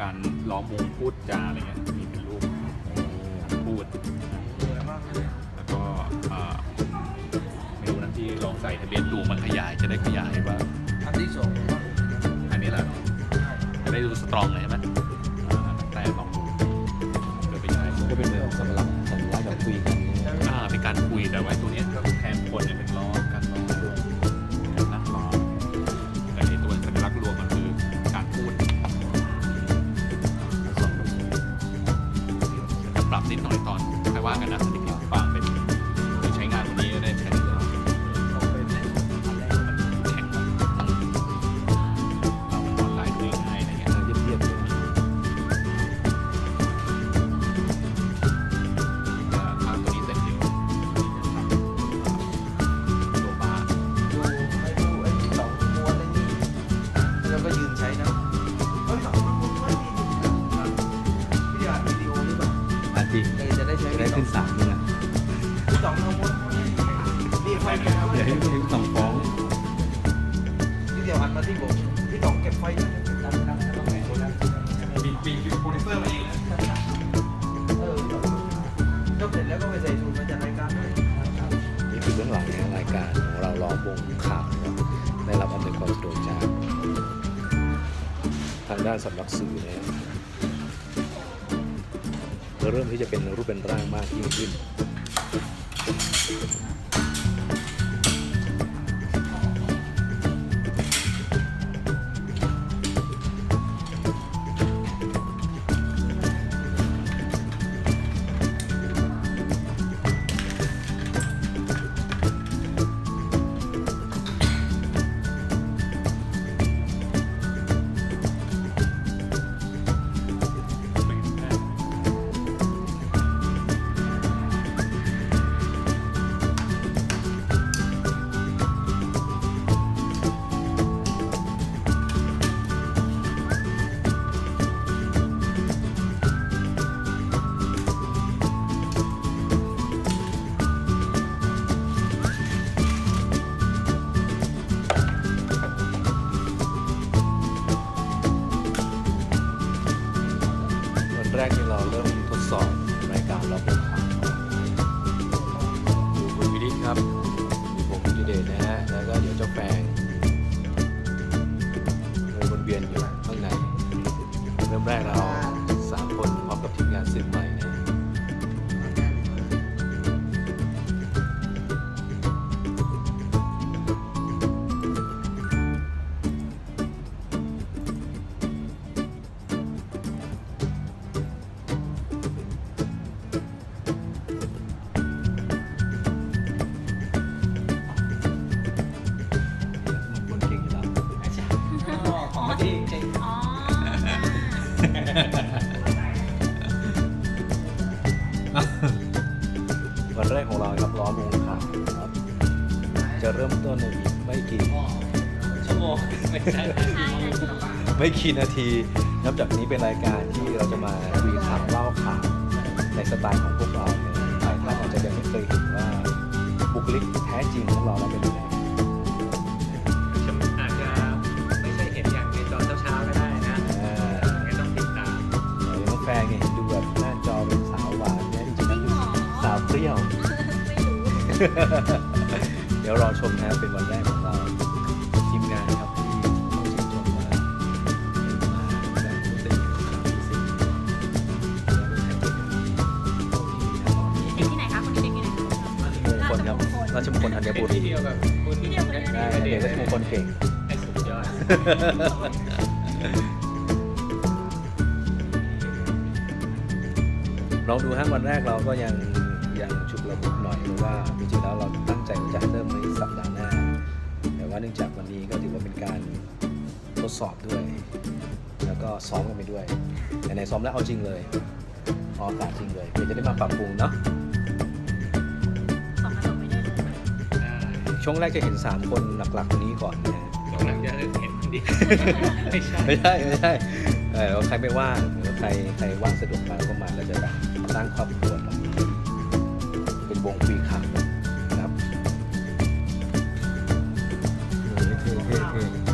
การล้อมวงพูดจาอะไรเงี้ยมีเป็นรูปพูด แล้วก็เอ่อไม่รู้นะที่ลองใส่ทะเบียนดูมันขยายจะได้ขยายว่าอันที่สองอันนี้แหละเนาะจะได้ดูสตรองเลยใช่ไหม กันนะ ขึ้นศาลนึงอะที่สองม้วนนี่ไฟแก้วเดี๋ยวให้ให้ต้องฟ้องที่เดียวหันมาที่ผมที่สองเก็บไฟด้วยครับครับต้องแบ่งคนละมีมีโปรดิวเซอร์มาเองนะเออยกเสร็จแล้วก็ไปใส่ถุงมาจัดรายการด้วยนี่คือเบื้องหลังของรายการของเราล้อมวงข่าวนะครับได้รับอำนวยความสะดวกจากทางด้านสำนักสื่อนะ เริ่มที่จะเป็นรูปเป็นร่างมากยิ่งขึ้น แรกที่เราเริ่มทดสอบรายการรอบวงข่า แรกของเราครับล้อมวงข่าวครับ จะเริ่มต้นในอีกไม่กี่ชั่วโมงไม่ใช่ไม่กี่นาทีนับจากนี้เป็นรายการที่เราจะมาคุยข่าวเล่าข่าวในสไตล์ของพวกเราเนี่ยหลายท่านอาจจะยังไม่เคยเห็นว่าบุคลิกแท้จริงของเราเราเป็นยังไง เดี๋ยวรอชมนะครับเป็นวันแรกของเราทีมงานครับที่ต้องชื่นชมว่ามาแบบรู้สึกครับรู้สึกแล้วก็แทนที่จะมีโอ้ที่ทำตอนนี้เด็กที่ไหนคะคนนี้เด็กที่ไหนคะมงคลครับราชมงคลธัญเป็นบุรีที่เดียวกับคุณที่เดียวกันเลยได้เด็กราชมงคลเก่งให้สุดยอดลองดูฮะวันแรกเราก็ยัง ยังฉุกระหุกหน่อยเพราะว่าจริงๆแล้วเราตั้งใจว่าจะเริ่มในสัปดาห์หน้า แต่ว่าเนื่องจากวันนี้ก็ถือว่าเป็นการทดสอบด้วย แล้วก็ซ้อมกันไปด้วยแต่ในซ้อมแล้วเอาจริงเลยออกอากาศจริงเลยเดี๋ยวจะได้มาปรับปรุงเนาะสองกระจกไม่ได้เลยช่วงแรกจะเห็น 3 คนหลักๆตรงนี้ก่อนนะฮะตรงนั้นจะเห็นคนเดียวไม่ใช่ไม่ใช่ไม่ใช่เออว่าใครไม่ว่างหรือว่าใครใครว่างสะดวกมาก็มาเราจะแบบสร้างครอบครัวา